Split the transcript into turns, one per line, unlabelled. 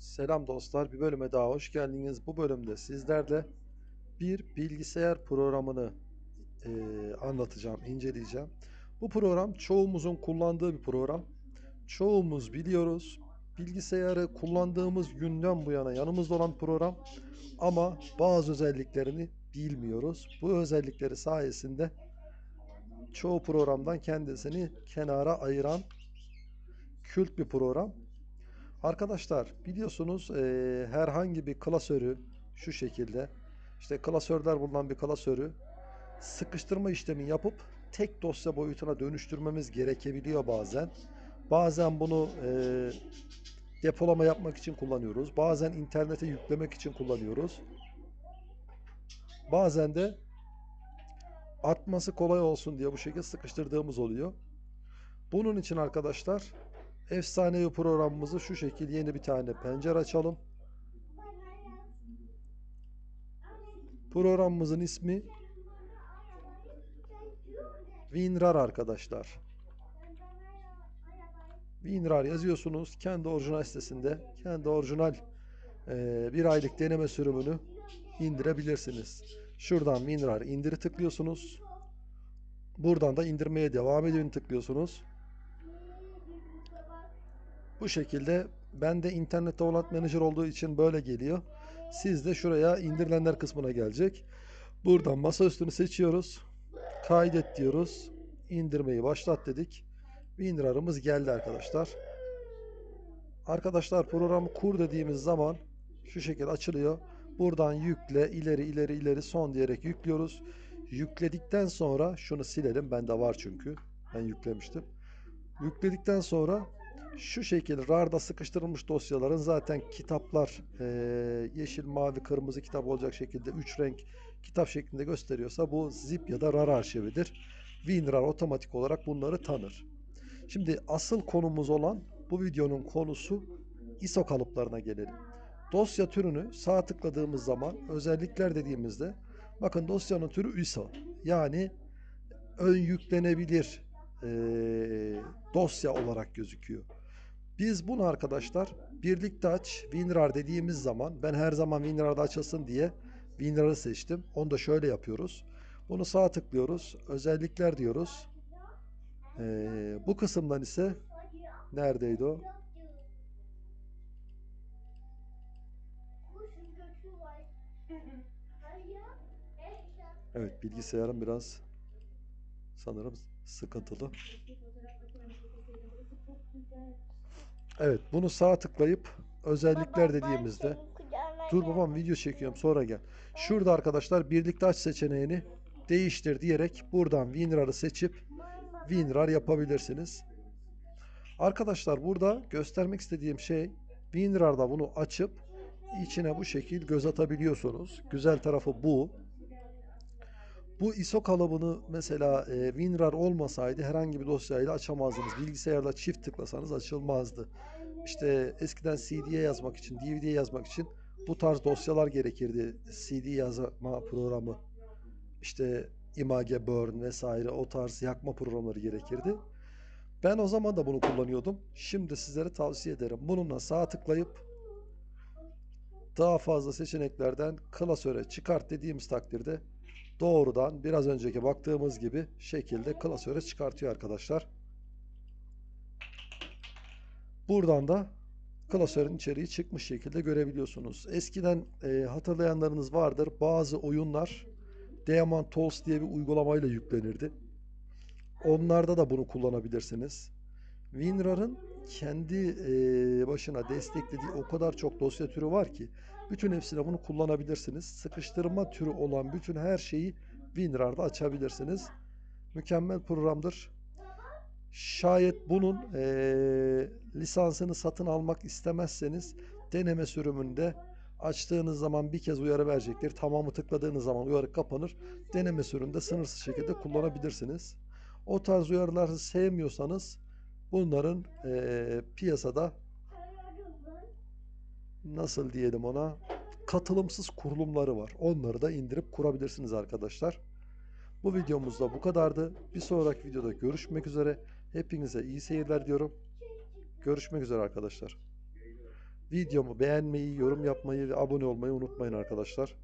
Selam dostlar, bir bölüme daha hoş geldiniz. Bu bölümde sizlerle bir bilgisayar programını eee, anlatacağım, inceleyeceğim. Bu program çoğumuzun kullandığı bir program. Çoğumuz biliyoruz. Bilgisayarı kullandığımız günden bu yana yanımızda olan program ama bazı özelliklerini bilmiyoruz. Bu özellikleri sayesinde çoğu programdan kendisini kenara ayıran kült bir program. Arkadaşlar biliyorsunuz eee, herhangi bir klasörü şu şekilde işte klasörler bulunan bir klasörü sıkıştırma işlemi yapıp tek dosya boyutuna dönüştürmemiz gerekebiliyor bazen. Bazen bunu eee, depolama yapmak için kullanıyoruz. Bazen internete yüklemek için kullanıyoruz. Bazen de atması kolay olsun diye bu şekilde sıkıştırdığımız oluyor. Bunun için arkadaşlar efsanevi programımızı şu şekil yeni bir tane pencere açalım. Programımızın ismi WinRAR arkadaşlar. WinRAR yazıyorsunuz. Kendi orijinal sitesinde kendi orijinal eee, bir aylık deneme sürümünü indirebilirsiniz. Şuradan WinRAR indiri tıklıyorsunuz. Buradan da indirmeye devam edin tıklıyorsunuz. Bu şekilde ben de internette Volant Manager olduğu için böyle geliyor. Siz de şuraya indirilenler kısmına gelecek. Buradan masa üstünü seçiyoruz. Kaydet diyoruz. İndirmeyi başlat dedik. WinRAR'ımız geldi arkadaşlar. Arkadaşlar programı kur dediğimiz zaman şu şekilde açılıyor. Buradan yükle ileri ileri ileri son diyerek yüklüyoruz. Yükledikten sonra şunu silelim. Bende var çünkü. Ben yüklemiştim. Yükledikten sonra şu şekilde RAR'da sıkıştırılmış dosyaların zaten kitaplar eee, yeşil, mavi, kırmızı kitap olacak şekilde 3 renk kitap şeklinde gösteriyorsa bu zip ya da RAR arşividir. WinRAR otomatik olarak bunları tanır. Şimdi asıl konumuz olan bu videonun konusu ISO kalıplarına gelelim. Dosya türünü sağ tıkladığımız zaman özellikler dediğimizde bakın dosyanın türü ISO. Yani ön yüklenebilir eee, dosya olarak gözüküyor. Biz bunu arkadaşlar birlikte aç WinRAR dediğimiz zaman ben her zaman WinRAR'da açılsın diye WinRAR'ı seçtim. Onu da şöyle yapıyoruz. Bunu sağ tıklıyoruz. Özellikler diyoruz. Ee, bu kısımdan ise neredeydi o? Evet bilgisayarım biraz sanırım sıkıntılı. Evet bunu sağ tıklayıp özellikler dediğimizde dur babam video çekiyorum sonra gel. Şurada arkadaşlar birlikte aç seçeneğini değiştir diyerek buradan WinRAR'ı seçip WinRAR yapabilirsiniz. Arkadaşlar burada göstermek istediğim şey WinRAR'da bunu açıp içine bu şekil göz atabiliyorsunuz. Güzel tarafı bu. Bu ISO kalıbını mesela e, WinRAR olmasaydı herhangi bir dosyayla açamazdınız. Bilgisayarda çift tıklasanız açılmazdı. İşte eskiden CD'ye yazmak için, DVD'ye yazmak için bu tarz dosyalar gerekirdi. CD yazma programı, işte Image Burn vesaire o tarz yakma programları gerekirdi. Ben o zaman da bunu kullanıyordum. Şimdi sizlere tavsiye ederim. Bununla sağ tıklayıp daha fazla seçeneklerden klasöre çıkart dediğimiz takdirde doğrudan biraz önceki baktığımız gibi şekilde klasöre çıkartıyor arkadaşlar. Buradan da klasörün içeriği çıkmış şekilde görebiliyorsunuz. Eskiden e, hatırlayanlarınız vardır. Bazı oyunlar Diamond Tools diye bir uygulamayla yüklenirdi. Onlarda da bunu kullanabilirsiniz. WinRAR'ın kendi e, başına desteklediği o kadar çok dosya türü var ki bütün hepsine bunu kullanabilirsiniz. Sıkıştırma türü olan bütün her şeyi WinRAR'da açabilirsiniz. Mükemmel programdır. Şayet bunun eee, lisansını satın almak istemezseniz deneme sürümünde açtığınız zaman bir kez uyarı verecektir. Tamamı tıkladığınız zaman uyarı kapanır. Deneme sürümünde sınırsız şekilde kullanabilirsiniz. O tarz uyarıları sevmiyorsanız bunların eee, piyasada nasıl diyelim ona katılımsız kurulumları var. Onları da indirip kurabilirsiniz arkadaşlar. Bu videomuzda bu kadardı. Bir sonraki videoda görüşmek üzere. Hepinize iyi seyirler diyorum. Görüşmek üzere arkadaşlar. Videomu beğenmeyi, yorum yapmayı ve abone olmayı unutmayın arkadaşlar.